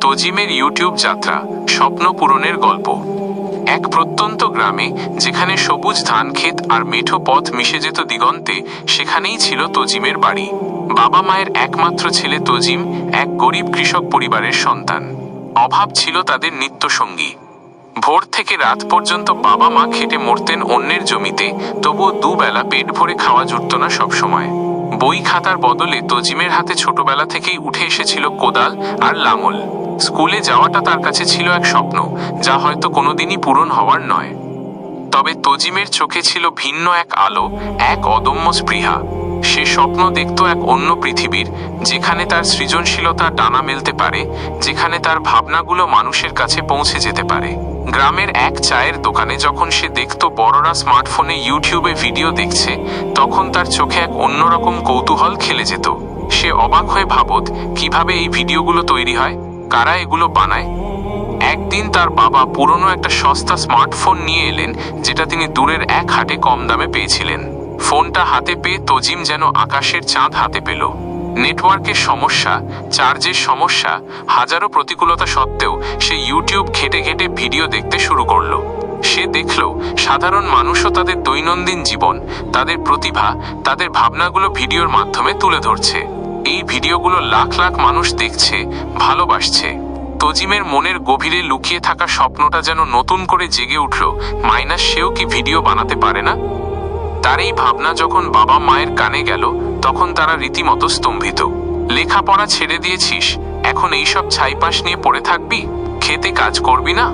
তজিমের YouTube যাত্রা স্বপ্ন পূরণের গল্প। এক প্রত্যন্ত গ্রামে, যেখানে সবুজ ধান ক্ষেত আর মেঠো পথ মিশে যেত দিগন্তে, সেখানেই ছিল তজিমের বাড়ি। বাবা মায়ের একমাত্র ছেলে তজিম এক গরিব কৃষক পরিবারের সন্তান। অভাব ছিল তাদের নিত্যসঙ্গী। ভোর থেকে রাত পর্যন্ত বাবা মা খেটে মরতেন অন্যের জমিতে, তবুও দুবেলা পেট ভরে খাওয়া জুটত না সবসময়। বই খাতার বদলে তজিমের হাতে ছোটবেলা থেকেই উঠে এসেছিল কোদাল আর লাঙল। স্কুলে যাওয়াটা তার কাছে ছিল এক স্বপ্ন, যা হয়তো কোনোদিনই পূরণ হওয়ার নয়। তবে তজিমের চোখে ছিল ভিন্ন এক আলো, এক অদম্য স্পৃহা। সে স্বপ্ন দেখত এক অন্য পৃথিবীর, যেখানে তার সৃজনশীলতা টানা মেলতে পারে, যেখানে তার ভাবনাগুলো মানুষের কাছে পৌঁছে যেতে পারে। গ্রামের এক চায়ের দোকানে যখন সে দেখত বড়রা স্মার্টফোনে ইউটিউবে ভিডিও দেখছে, তখন তার চোখে এক অন্যরকম কৌতূহল খেলে যেত। সে অবাক হয়ে ভাবত, কীভাবে এই ভিডিওগুলো তৈরি হয়? কারা এগুলো বানায়? একদিন তার বাবা পুরনো একটা সস্তা স্মার্টফোন নিয়ে এলেন, যেটা তিনি দূরের এক হাটে কম দামে পেয়েছিলেন। ফোনটা হাতে পেয়ে তজিম যেন আকাশের চাঁদ হাতে পেল। নেটওয়ার্কের সমস্যা, চার্জের সমস্যা, হাজারো প্রতিকূলতা সত্ত্বেও সে ইউটিউব ঘেটে ঘেটে ভিডিও দেখতে শুরু করল। সে দেখল, সাধারণ মানুষও তাদের দৈনন্দিন জীবন, তাদের প্রতিভা, তাদের ভাবনাগুলো ভিডিওর মাধ্যমে তুলে ধরছে। এই ভিডিওগুলো লাখ লাখ মানুষ দেখছে, ভালোবাসছে। তজিমের মনের গভীরে লুকিয়ে থাকা স্বপ্নটা যেন নতুন করে জেগে উঠল, মাইনাস সেও কি ভিডিও বানাতে পারে না? তার এই ভাবনা যখন বাবা মায়ের কানে গেল, তখন তারা রীতিমতো স্তম্ভিত। লেখাপড়া ছেড়ে দিয়েছিস, এখন এইসব ছাইপাশ নিয়ে পড়ে থাকবি? খেতে কাজ করবি না?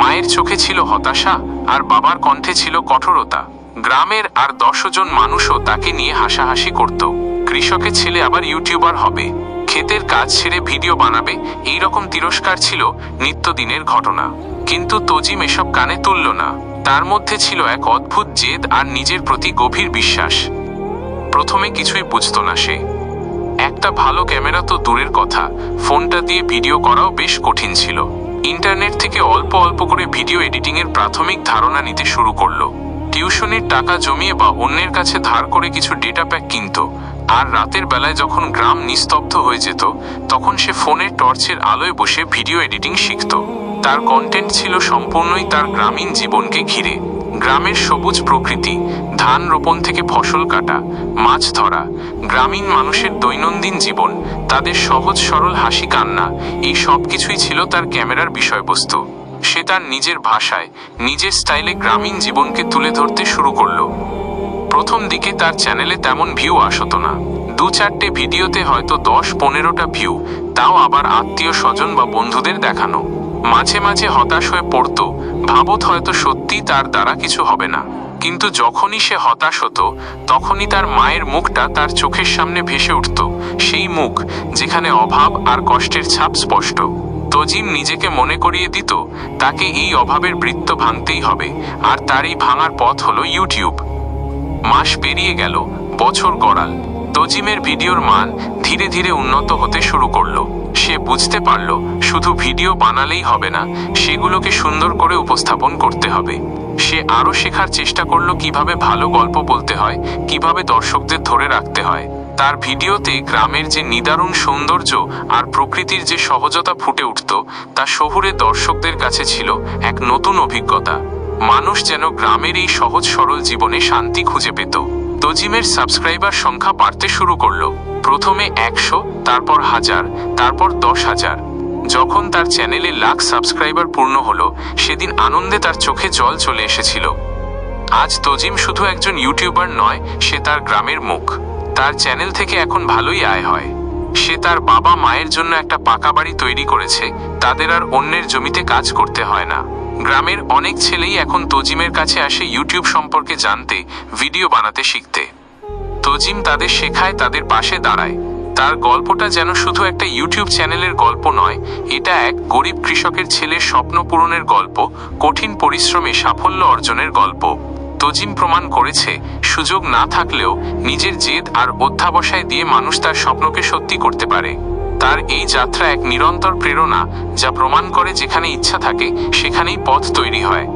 মায়ের চোখে ছিল হতাশা, আর বাবার কণ্ঠে ছিল কঠোরতা। গ্রামের আর দশজন মানুষও তাকে নিয়ে হাসাহাসি করত। কৃষকের ছেলে আবার ইউটিউবার হবে। ক্ষেতের কাজ ছেড়ে ভিডিও বানাবে এই রকম তিরস্কার ছিল নিত্যদিনের ঘটনা। কিন্তু তজিম এসব কানে তুলল না। তার মধ্যে ছিল এক অদ্ভুত জেদ আর নিজের প্রতি গভীর বিশ্বাস। প্রথমে কিছুই বুঝতো না সে। একটা ভালো ক্যামেরা তো দূরের কথা। ফোনটা দিয়ে ভিডিও করাও বেশ কঠিন ছিল। ইন্টারনেট থেকে অল্প অল্প করে ভিডিও এডিটিংয়ের প্রাথমিক ধারণা নিতে শুরু করল। টিউশনের টাকা জমিয়ে বা অন্যের কাছে ধার করে কিছু ডেটা প্যাক কিনত। আর রাতের বেলায় যখন গ্রাম নিস্তব্ধ হয়ে যেত, তখন সে ফোনের টর্চের আলোয় বসে ভিডিও এডিটিং শিখত। তার কন্টেন্ট ছিল সম্পূর্ণই তার গ্রামীণ জীবনকে ঘিরে। গ্রামের সবুজ প্রকৃতি, ধান রোপণ থেকে ফসল কাটা, মাছ ধরা, গ্রামীণ মানুষের দৈনন্দিন জীবন, তাদের সহজ সরল হাসি কান্না, এই সব কিছুই ছিল তার ক্যামেরার বিষয়বস্তু। সে তার নিজের ভাষায়, নিজের স্টাইলে গ্রামীণ জীবনকে তুলে ধরতে শুরু করল। প্রথম দিকে তার চ্যানেলে তেমন ভিউ আসতো না। দু চারটে ভিডিওতে হয়তো দশ পনেরোটা ভিউ তাও আবার আত্মীয় স্বজন বা বন্ধুদের দেখানো। মাঝে মাঝে হতাশ হয়ে পড়ত ভাবত হয়তো সত্যি তার দ্বারা কিছু হবে না। কিন্তু যখনই সে হতাশ হতো, তখনই তার মায়ের মুখটা তার চোখের সামনে ভেসে উঠত, সেই মুখ যেখানে অভাব আর কষ্টের ছাপ স্পষ্ট। তজিম নিজেকে মনে করিয়ে দিত, তাকে এই অভাবের বৃত্ত ভাঙতেই হবে, আর তার এই ভাঙার পথ হলো ইউটিউব। মাস পেরিয়ে গেল, বছর গড়াল। তজিমের ভিডিওর মান ধীরে ধীরে উন্নত হতে শুরু করল। সে বুঝতে পারল, শুধু ভিডিও বানালেই হবে না, সেগুলোকে সুন্দর করে উপস্থাপন করতে হবে। সে আরও শেখার চেষ্টা করল কীভাবে ভালো গল্প বলতে হয়, কীভাবে দর্শকদের ধরে রাখতে হয়। তার ভিডিওতে গ্রামের যে নিদারুণ সৌন্দর্য আর প্রকৃতির যে সহজতা ফুটে উঠত, তা শহুরে দর্শকদের কাছে ছিল এক নতুন অভিজ্ঞতা। মানুষ যেন গ্রামের এই সহজ সরল জীবনে শান্তি খুঁজে পেত। তজিমের সাবস্ক্রাইবার সংখ্যা বাড়তে শুরু করল। প্রথমে একশো, তারপর হাজার, তারপর দশ হাজার। যখন তার চ্যানেলে লাখ সাবস্ক্রাইবার পূর্ণ হলো, সেদিন আনন্দে তার চোখে জল চলে এসেছিল। আজ তজিম শুধু একজন ইউটিউবার নয়, সে তার গ্রামের মুখ। তার চ্যানেল থেকে এখন ভালোই আয় হয়। সে তার বাবা মায়ের জন্য একটা পাকা বাড়ি তৈরি করেছে, তাদের আর অন্যের জমিতে কাজ করতে হয় না। গ্রামের অনেক ছেলেই এখন তজিমের কাছে আসে ইউটিউব সম্পর্কে জানতে, ভিডিও বানাতে শিখতে। তজিম তাদের শেখায়, তাদের পাশে দাঁড়ায়। তার গল্পটা যেন শুধু একটা ইউটিউব চ্যানেলের গল্প নয়, এটা এক গরিব কৃষকের ছেলের স্বপ্ন পূরণের গল্প, কঠিন পরিশ্রমে সাফল্য অর্জনের গল্প। তজিম প্রমাণ করেছে, সুযোগ না থাকলেও নিজের জেদ আর অধ্যাবসায় দিয়ে মানুষ তার স্বপ্নকে সত্যি করতে পারে। তার এই যাত্রা এক নিরন্তর প্রেরণা যা প্রমাণ করে যেখানে ইচ্ছা থাকে, সেখানেই পথ তৈরি হয়।